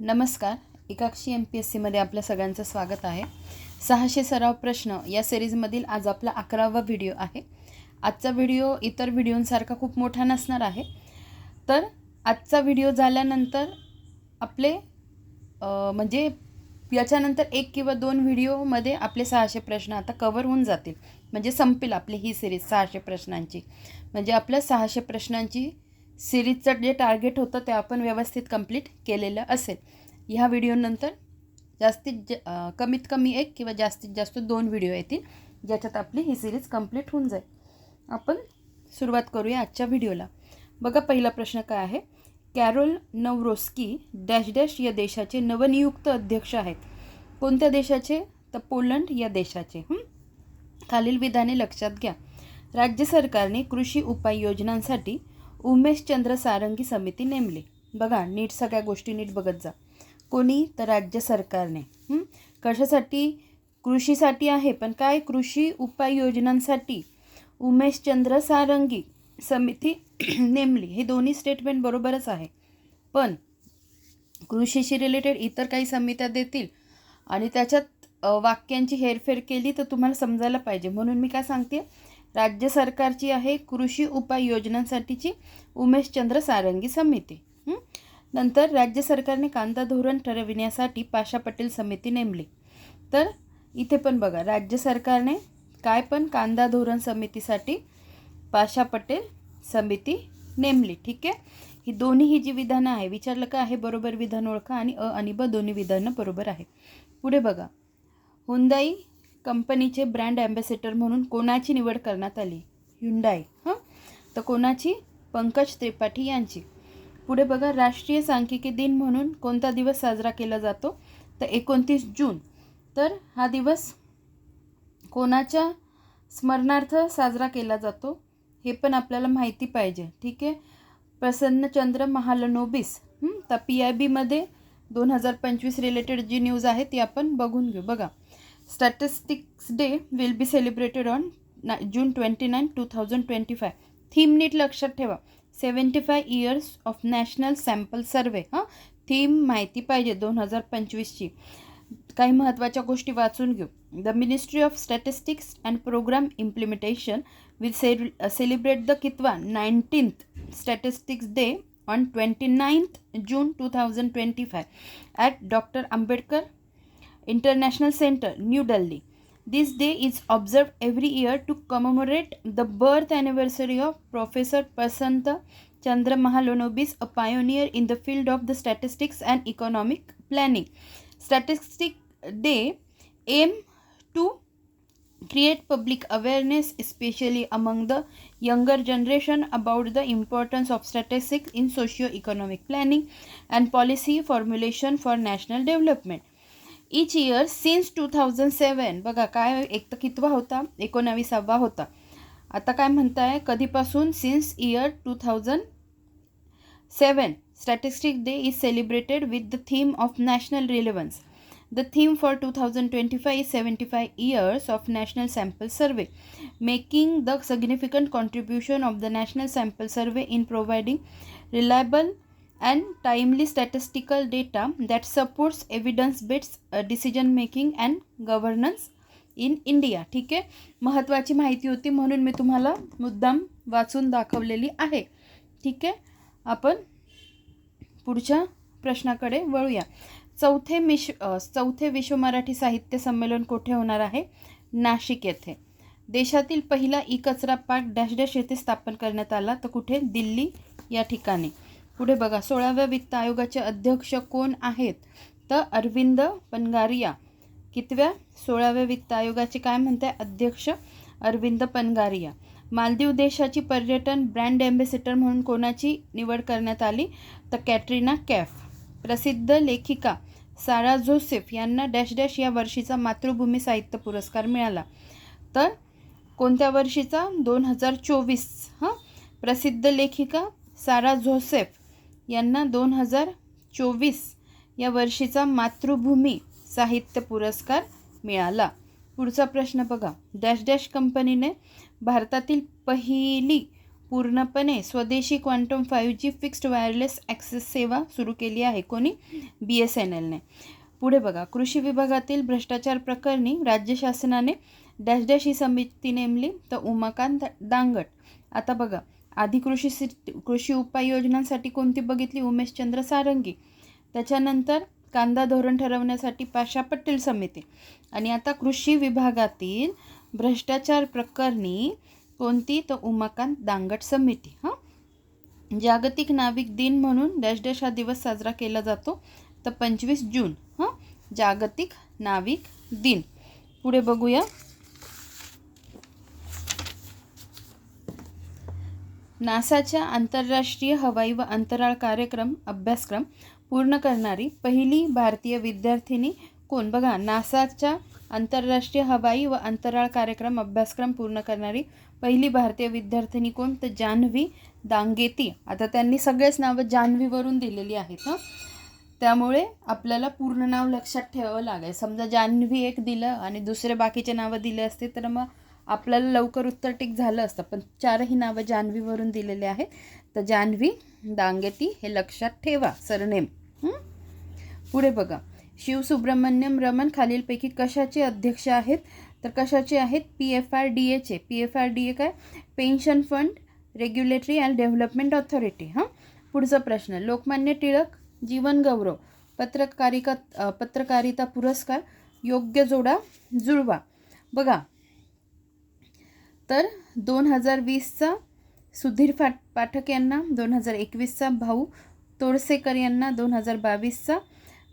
नमस्कार. Ekakshi M P S सीमध्ये आपल्या सगळ्यांचं स्वागत आहे. सहाशे सराव प्रश्न या सिरीजमधील आज आपला अकरावा व्हिडिओ आहे. आजचा व्हिडिओ इतर व्हिडिओंसारखा खूप मोठा नसणार आहे. तर आजचा व्हिडिओ झाल्यानंतर आपले म्हणजे याच्यानंतर एक किंवा दोन व्हिडिओमध्ये आपले सहाशे प्रश्न आता कवर होऊन जातील. म्हणजे संपेल आपली ही सिरीज सहाशे प्रश्नांची. म्हणजे आपल्या सहाशे प्रश्नांची सिरीजचं जे टार्गेट होतं ते आपण व्यवस्थित कंप्लीट केलेलं असेल. ह्या व्हिडिओनंतर जास्तीत ज कमीत कमी एक किंवा जास्तीत जास्त दोन व्हिडिओ येतील ज्याच्यात आपली ही सिरीज कंप्लीट होऊन जाईल. आपण सुरुवात करूया आजच्या व्हिडिओला. बघा पहिला प्रश्न काय आहे? कॅरोल नवरोस्की डॅश डॅश या देशाचे नवनियुक्त अध्यक्ष आहेत. कोणत्या देशाचे? तर पोलंड या देशाचे. खालील विधाने लक्षात घ्या. राज्य सरकारने कृषी उपाययोजनांसाठी उमेशचंद्र सारंगी समिती नेमली. बघा नीट सगळ्या गोष्टी नीट बघत जा. कोणी? तर राज्य सरकारने. कशासाठी? कृषीसाठी आहे पण काय? कृषी उपाययोजनांसाठी उमेशचंद्र सारंगी समिती नेमली. हे दोन्ही स्टेटमेंट बरोबरच आहे. पण कृषीशी रिलेटेड इतर काही समित्या देतील आणि त्याच्यात वाक्यांची हेरफेर केली तर तुम्हाला समजायला पाहिजे. म्हणून मी काय सांगते राज्य सरकारची आहे कृषी उपाययोजनांसाठीची उमेशचंद्र सारंगी समिती. नंतर राज्य सरकारने कांदा धोरण ठरविण्यासाठी पाशा पटेल समिती नेमली. तर इथे पण बघा राज्य सरकारने काय पण कांदा धोरण समितीसाठी पाशा पटेल समिती नेमली. ठीक आहे? ही दोन्ही ही जी विधानं आहे विचारलं का आहे बरोबर विधान ओळखा आणि अ आणि ब दोन्ही विधानं बरोबर आहे. पुढे बघा हुंदाई कंपनीचे ब्रँड ॲम्बॅसेडर म्हणून कोणाची निवड करण्यात आली? हुंडाई हां? तर कोणाची? पंकज त्रिपाठी यांची. पुढे बघा राष्ट्रीय सांख्यिकी दिन म्हणून कोणता दिवस साजरा केला जातो? तर एकोणतीस जून. तर हा दिवस कोणाच्या स्मरणार्थ साजरा केला जातो? हे पण आपल्याला माहिती पाहिजे. ठीक आहे? प्रसन्नचंद्र महालनोबिस. तर पी आय बीमध्ये दोन हजार पंचवीस रिलेटेड जी न्यूज आहे ती आपण बघून घेऊ. बघा. Statistics day will be celebrated on ना June twenty nine two thousand twenty five theme नीट लक्षात ठेवा seventy five years of national sample survey हां थीम माहिती पाहिजे दोन हजार पंचवीसची काही महत्त्वाच्या गोष्टी वाचून घेऊ the ministry of statistics and programme implementation will say celebrate the कितवा nineteenth statistics day on twenty ninth June two thousand twenty five at doctor Ambedkar International Center, New Delhi. This day is observed every year to commemorate the birth anniversary of Professor Pasanta Chandra Mahalanobis, a pioneer in the field of the statistics and economic planning. Statistic Day aim to create public awareness, especially among the younger generation, about the importance of statistics in socio-economic planning and policy formulation for national development. Each year since two thousand seven बघा काय एक तर कितवा होता? एकोणावीसावा होता. आता काय म्हणताय? कधीपासून? Since year two thousand seven statistic day is celebrated with the theme of national relevance the theme for two thousand twenty five is seventy five years of national sample survey making the significant contribution of the national sample survey in providing reliable and timely statistical data that supports evidence based decision decision making and governance in India ठीक आहे? महत्त्वाची माहिती होती म्हणून मी तुम्हाला मुद्दाम वाचून दाखवलेली आहे. ठीक आहे? आपण पुढच्या प्रश्नाकडे वळूया. चौथे मिश चौथे विश्व मराठी साहित्य संमेलन कुठे होणार आहे? नाशिक येथे. देशातील पहिला ई कचरा पार्क डॅश डॅश येथे स्थापन करण्यात आला. तर कुठे? दिल्ली या ठिकाणी. पुढे बघा सोळाव्या वित्त आयोगाचे अध्यक्ष कोण आहेत? तर अरविंद पनगारिया. कितव्या? सोळाव्या वित्त आयोगाचे काय म्हणते? अध्यक्ष अरविंद पनगारिया. मालदीव देशाची पर्यटन ब्रँड ॲम्बेसिडर म्हणून कोणाची निवड करण्यात आली? तर कॅटरीना कॅफ. प्रसिद्ध लेखिका सारा जोसेफ यांना डॅश डॅश या वर्षीचा मातृभूमी साहित्य पुरस्कार मिळाला. तर कोणत्या वर्षीचा? दोन हजार चोवीस. हां? प्रसिद्ध लेखिका सारा झोसेफ यांना दोन हजार चोवीस या वर्षीचा मातृभूमी साहित्य पुरस्कार मिळाला. पुढचा प्रश्न बघा. डॅश डॅश कंपनीने भारतातील पहिली पूर्णपणे स्वदेशी quantum five G fixed wireless access सेवा सुरू केली आहे. कोणी? बी एस एन एलने. पुढे बघा. कृषी विभागातील भ्रष्टाचार प्रकरणी राज्य शासनाने डॅश डॅश ही समिती नेमली. तर उमाकांत दांगट. आता बघा. आधी कृषी कृषी उपाययोजनांसाठी कोणती बघितली? उमेशचंद्र सारंगी. त्याच्यानंतर कांदा धोरण ठरवण्यासाठी पाशा पटेल समिती. आणि आता कृषी विभागातील भ्रष्टाचार प्रकरणी कोणती? तर उमाकांत दांगट समिती. हां? जागतिक नाविक दिन म्हणून डॅश डॅश हा दिवस साजरा केला जातो. तर पंचवीस जून. हां? जागतिक नाविक दिन. पुढे बघूया. नासाच्या आंतरराष्ट्रीय हवाई व अंतराळ कार्यक्रम अभ्यासक्रम पूर्ण करणारी पहिली भारतीय विद्यार्थिनी कोण? बघा नासाच्या आंतरराष्ट्रीय हवाई व अंतराळ कार्यक्रम अभ्यासक्रम पूर्ण करणारी पहिली भारतीय विद्यार्थिनी कोण? तर जान्हवी दांगेती. आता त्यांनी सगळेच नावं जान्हवीवरून दिलेली आहेत हां. त्यामुळे आपल्याला पूर्ण नाव लक्षात ठेवावं लागेल समजा जान्हवी एक दिलं आणि दुसरे बाकीचे नावं दिले असते तर मग आपल्याला लवकर उत्तर टिक झालं असतं. पण चारही नावं जान्हवीवरून दिलेले आहेत. तर जान्हवी दांगेती हे लक्षात ठेवा. सरनेम. पुढे बघा. शिवसुब्रमण्यम रमन खालीलपैकी कशाचे अध्यक्ष आहेत? तर कशाचे आहेत? P F R D एचे P F R D A काय? Pension fund regulatory and development authority. हां? पुढचा प्रश्न. लोकमान्य टिळक जीवन गौरव पत्रकारिका पत्रकारिता पुरस्कार योग्य जोडा जुळवा. बघा. तर दोन हजार वीसचा सुधीर फाट पाठक यांना दोन हजार एकवीसचा भाऊ तोडसेकर यांना दोन हजार बावीसचा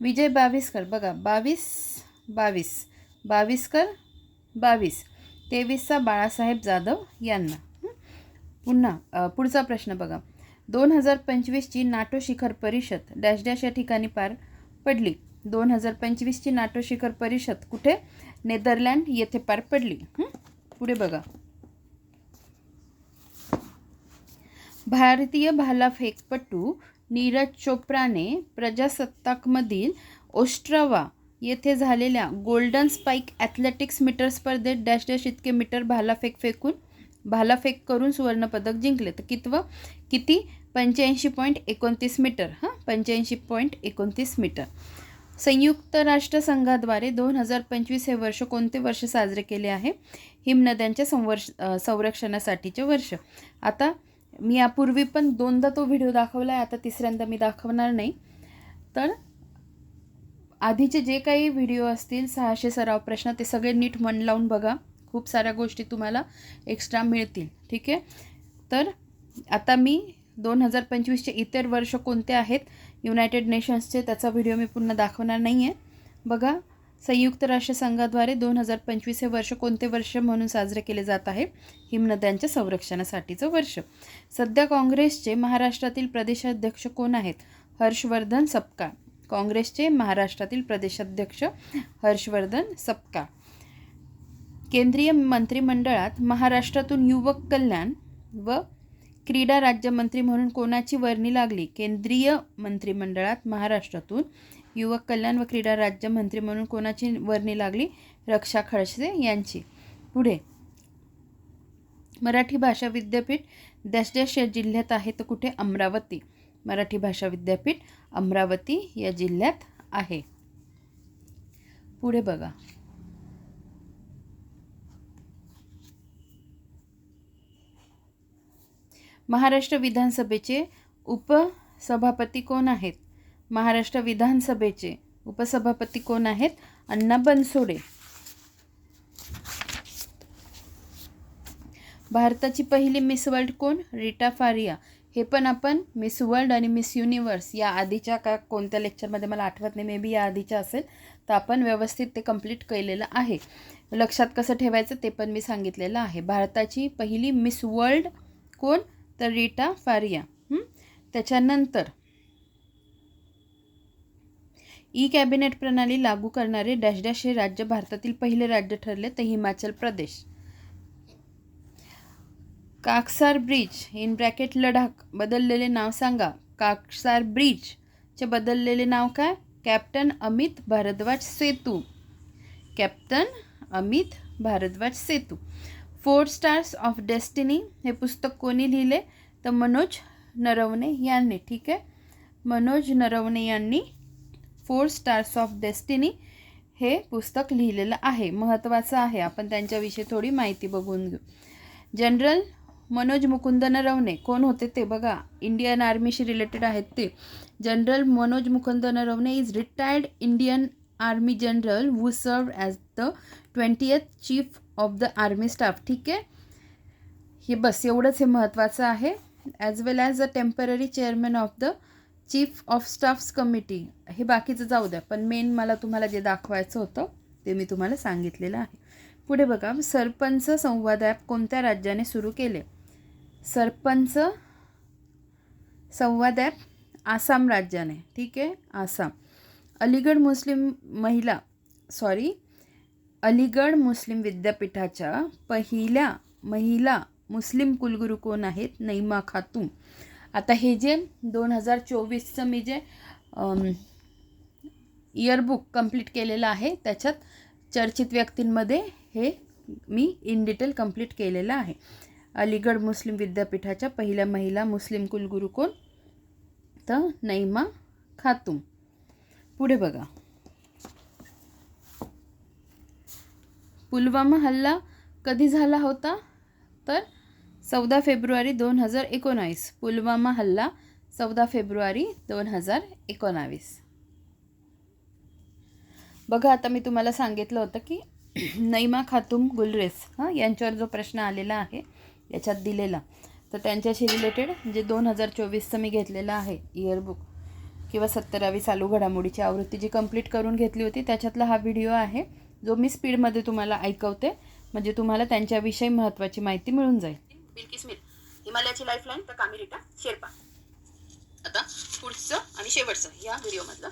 विजय बावीसकर. बघा बावीस बावीस बावीसकर बावीस तेवीसचा बाळासाहेब जाधव यांना. पुन्हा पुढचा प्रश्न बघा. दोन हजार पंचवीसची नाटो शिखर परिषद डॅश डॅश या ठिकाणी पार पडली. दोन हजार पंचवीसची नाटो शिखर परिषद कुठे? नेदरलँड येथे पार पडली. पुढे बघा. भारतीय भालाफेकपटू नीरज चोप्राने प्रजासत्ताकमधील ओस्ट्रावा येथे झालेल्या गोल्डन स्पाईक ॲथलेटिक्स मीटर स्पर्धेत डॅश डॅश इतके मीटर भालाफेक फेकून भालाफेक करून सुवर्णपदक जिंकले. तर कितवं? किती? पंच्याऐंशी पॉईंट एकोणतीस मीटर. हां पंच्याऐंशी पॉईंट एकोणतीस मीटर. संयुक्त राष्ट्रसंघाद्वारे दोन हजार पंचवीस हे वर्ष कोणते वर्ष साजरे केले आहे? हिमनद्यांच्या संवर्ष संरक्षणासाठीचे वर्ष. आता मी यापूर्वी पण दोनदा तो व्हिडिओ दाखवला आहे आता तिसऱ्यांदा मी दाखवणार नाही. तर आधीचे जे काही व्हिडिओ असतील सहाशे सराव प्रश्न ते सगळे नीट मन लावून बघा. खूप साऱ्या गोष्टी तुम्हाला एक्स्ट्रा मिळतील ठीक आहे? तर आता मी दोन हजार पंचवीसचे इतर वर्ष कोणते आहेत? युनायटेड नेशन्सचे त्याचा व्हिडिओ मी पुन्हा दाखवणार नाही आहे बघा संयुक्त राष्ट्रसंघाद्वारे दोन हजार पंचवीस हे वर्ष कोणते वर्ष म्हणून साजरे केले जात आहे? हिमनद्यांच्या संरक्षणासाठीचं वर्ष. सध्या काँग्रेसचे महाराष्ट्रातील प्रदेशाध्यक्ष कोण आहेत? हर्षवर्धन सपकाळ. काँग्रेसचे महाराष्ट्रातील प्रदेशाध्यक्ष हर्षवर्धन सपकाळ. केंद्रीय मंत्रिमंडळात महाराष्ट्रातून युवक कल्याण व क्रीडा राज्यमंत्री म्हणून कोणाची वर्णी लागली? केंद्रीय मंत्रिमंडळात महाराष्ट्रातून युवक कल्याण व क्रीडा राज्यमंत्री म्हणून कोणाची वर्णी लागली? रक्षा खडसे यांची. पुढे. मराठी भाषा विद्यापीठ डॅश डॅश या जिल्ह्यात आहे तर कुठे? अमरावती. मराठी भाषा विद्यापीठ अमरावती या जिल्ह्यात आहे. पुढे बघा. महाराष्ट्र विधानसभेचे उपसभापती कोण आहेत? महाराष्ट्र विधानसभेचे उपसभापती कोण आहेत? अण्णा बनसोडे. भारताची पहिली मिस वर्ल्ड कोण? रीटा फारिया. हे पण आपण मिस वर्ल्ड आणि मिस युनिवर्स या आधीच्या का कोणत्या लेक्चरमध्ये? मला आठवत नाही. मे बी या आधीच्या असेल. तर आपण व्यवस्थित ते कंप्लीट केलेलं आहे. लक्षात कसं ठेवायचं ते पण मी सांगितलेलं आहे. भारताची पहिली मिस वर्ल्ड कोण? तर रिटा फारिया. त्याच्यानंतर ई कॅबिनेट प्रणाली लागू करणारे डॅश डॅश हे राज्य भारतातील पहिले राज्य ठरले तर Himachal Pradesh. Kaksar bridge in bracket Ladakh बदललेले नाव सांगा. काकसार ब्रिजचे बदललेले नाव काय? Captain Amit Bhardwaj Setu. Captain Amit Bhardwaj Setu. Four Stars of Destiny हे पुस्तक कोणी लिहिले? तर मनोज नरवणे यांनी ठीक आहे? मनोज नरवणे यांनी फोर स्टार्स ऑफ डेस्टिनी हे पुस्तक लिहिलेलं आहे. महत्त्वाचं आहे. आपण त्यांच्याविषयी थोडी माहिती बघून घेऊ. जनरल मनोज मुकुंद नरवणे कोण होते ते बघा. इंडियन आर्मीशी रिलेटेड आहेत ते. General Manoj Mukund Naravane is retired Indian army general who served as the twentieth chief of the army staff ठीक आहे? हे बस एवढंच हे महत्त्वाचं आहे. As well as a temporary chairman of the chief of staffs committee हे बाकीचं जाऊ द्या पण मेन मला तुम्हाला जे दाखवायचं होतं ते मी तुम्हाला सांगितलेलं आहे. पुढे बघा सरपंच संवाद ॲप कोणत्या राज्याने सुरू केले? सरपंच संवाद ॲप आसाम राज्याने ठीक आहे? आसाम. अलीगड मुस्लिम महिला सॉरी अलीगड मुस्लिम विद्यापीठाच्या पहिल्या महिला मुस्लिम कुलगुरू कोण आहेत? नैमा खातून. आता हे जे दोन हजार चोवीसचं मी जे इयरबुक कंप्लीट केलेलं आहे त्याच्यात चर्चित व्यक्तींमध्ये हे मी इन डिटेल कंप्लीट केलेलं आहे. अलीगड मुस्लिम विद्यापीठाच्या पहिल्या महिला मुस्लिम कुलगुरू कोण? तर नैमा खातूम. पुढे बघा. पुलवामा हल्ला कधी झाला होता? तर चौदा फेब्रुवारी दोन हजार एकोणावीस. पुलवामा हल्ला चौदा फेब्रुवारी दोन हजार एकोणावीस. बघा आता मी तुम्हाला सांगितलं होतं की नैमा खातूम गुलरेस हां यांच्यावर जो प्रश्न आलेला आहे याच्यात दिलेला. तर त्यांच्याशी रिलेटेड जे म्हणजे दोन हजार चोवीसचं मी घेतलेलं आहे इयरबुक किंवा सत्तरावी चालू घडामोडीची आवृत्ती जी कंप्लीट करून घेतली होती त्याच्यातला हा व्हिडिओ आहे जो मी स्पीडमध्ये तुम्हाला ऐकवते. म्हणजे तुम्हाला त्यांच्याविषयी महत्त्वाची माहिती मिळून जाईल. बिल्किस स्मिथ हिमालयाची लाईफलाईन तर कामिरिटा शेर्पा. आता पुढचं आणि शेवटचं या व्हिडिओमधलं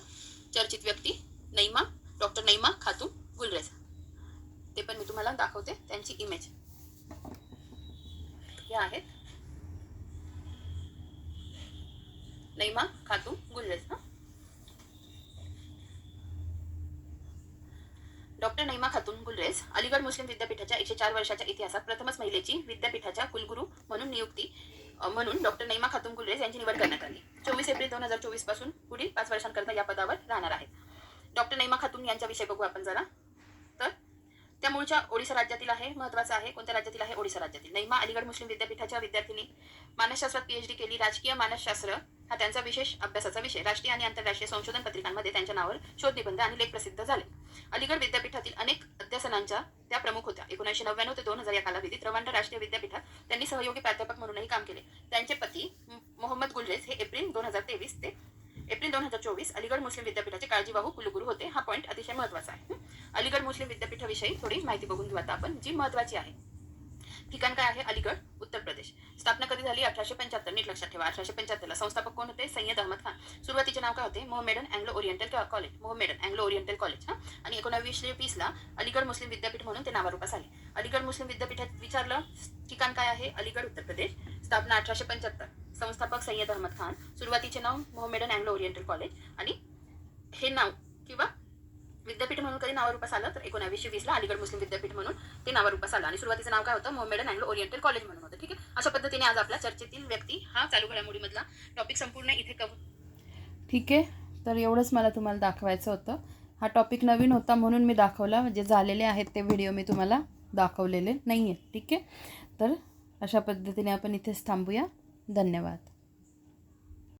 चर्चित व्यक्ती नैमा डॉक्टर नैमा खातू गुलरेजा ते पण मी तुम्हाला दाखवते त्यांची इमेज या आहेत. नैमा खातू गुलरेज डॉक्टर नैमा खातून गुलरेज अलीगड मुस्लिम विद्यापीठाच्या एकशे चार वर्षाच्या इतिहासात प्रथमच महिलेची विद्यापीठाच्या कुलगुरू म्हणून नियुक्ती म्हणून डॉक्टर नैमा खातून गुलरेज यांची निवड करण्यात आली. चोवीस एप्रिल दोन हजार चोवीसपासून पुढील पाच वर्षांकरता या पदावर राहणार आहेत. डॉक्टर नैमा खातून यांच्या विषय बघू आपण जरा. तर त्या मूळच्या ओडिशा राज्यातील आहे महत्वाचं आहे कोणत्या राज्यातील आहे? ओडिशा राज्यातील. नैमा अलीगड मुस्लिम विद्यापीठाच्या विद्यार्थिनी मानसशास्त्रात पीएचडी केली. राजकीय मानसशास्त्र हा त्यांचा विशेष अभ्यासाचा विषय. राष्ट्रीय आणि आंतरराष्ट्रीय संशोधन पत्रिकांमध्ये त्यांच्या नावावर शोध निबंध आणि लेख प्रसिद्ध झाले. अलीगड विद्यापीठातील अनेक अध्यासनांच्या त्या प्रमुख होत्या. एकोणीसशे नव्याण्णव ते दोन हजार या कालावधीत रवांडा राष्ट्रीय विद्यापीठात त्यांनी सहयोगी प्राध्यापक म्हणूनही काम केले. त्यांचे पती मोहम्मद गुलरेज हे एप्रिल दोन हजार तेवीस ते एप्रिल दोन हजार चोवीस अलीगड मुस्लिम विद्यापीठाचे काळजीवाहू कुलगुरू होते. हा पॉईंट अतिशय महत्त्वाचा आहे. अलीगड मुस्लिम विद्यापीठाविषयी थोडी माहिती बघून घेऊ. आता आपण जी महत्वाची आहे ठिकाण काय आहे? अलीगड उत्तर प्रदेश. स्थापना कधी झाली? अठराशे पंच्याहत्तर. नीट लक्षात ठेवा. अठराशे पंच्याहत्तरला संस्थापक कोण होते? सय्यद अहमद खान. सुरुवातीचे नाव काय होते? Mohammedan Anglo Oriental College Mohammedan Anglo Oriental College हा? आणि एकोणावीसशे वीसला अलीगड मुस्लिम विद्यापीठ म्हणून ते नावारूपास आले. अलीगड मुस्लिम विद्यापीठात विचारलं ठिकाण काय आहे? अलीगड उत्तर प्रदेश. स्थापना अठराशे पंच्याहत्तर. संस्थापक सय्यद अहमद खान. सुरुवातीचे नाव मोहमेडन अँग्लो ओरिएंटल कॉलेज आणि हे नाव किंवा विद्यापीठ म्हणून नावारूपास आलं तर एकोणावीसशे वीसला अलीगड मुस्लिम विद्यापीठ म्हणून ते नावारूपास आलं. आणि सुरुवातीचं नाव काय होतं? मोहमेडन अँग्लो ओरिएंटल कॉलेज म्हणून होतं. ठीक आहे? अशा पद्धतीने आज आपल्या चर्चेतील व्यक्ती हा चालू घडामोडीमधला टॉपिक संपूर्ण इथे कव ठीक आहे? तर एवढंच मला तुम्हाला दाखवायचं होतं. हा टॉपिक नवीन होता म्हणून मी दाखवला. म्हणजे झालेले आहेत ते व्हिडिओ मी तुम्हाला दाखवलेले नाही आहेत ठीक आहे? तर अशा पद्धतीने आपण इथेच थांबूया. धन्यवाद.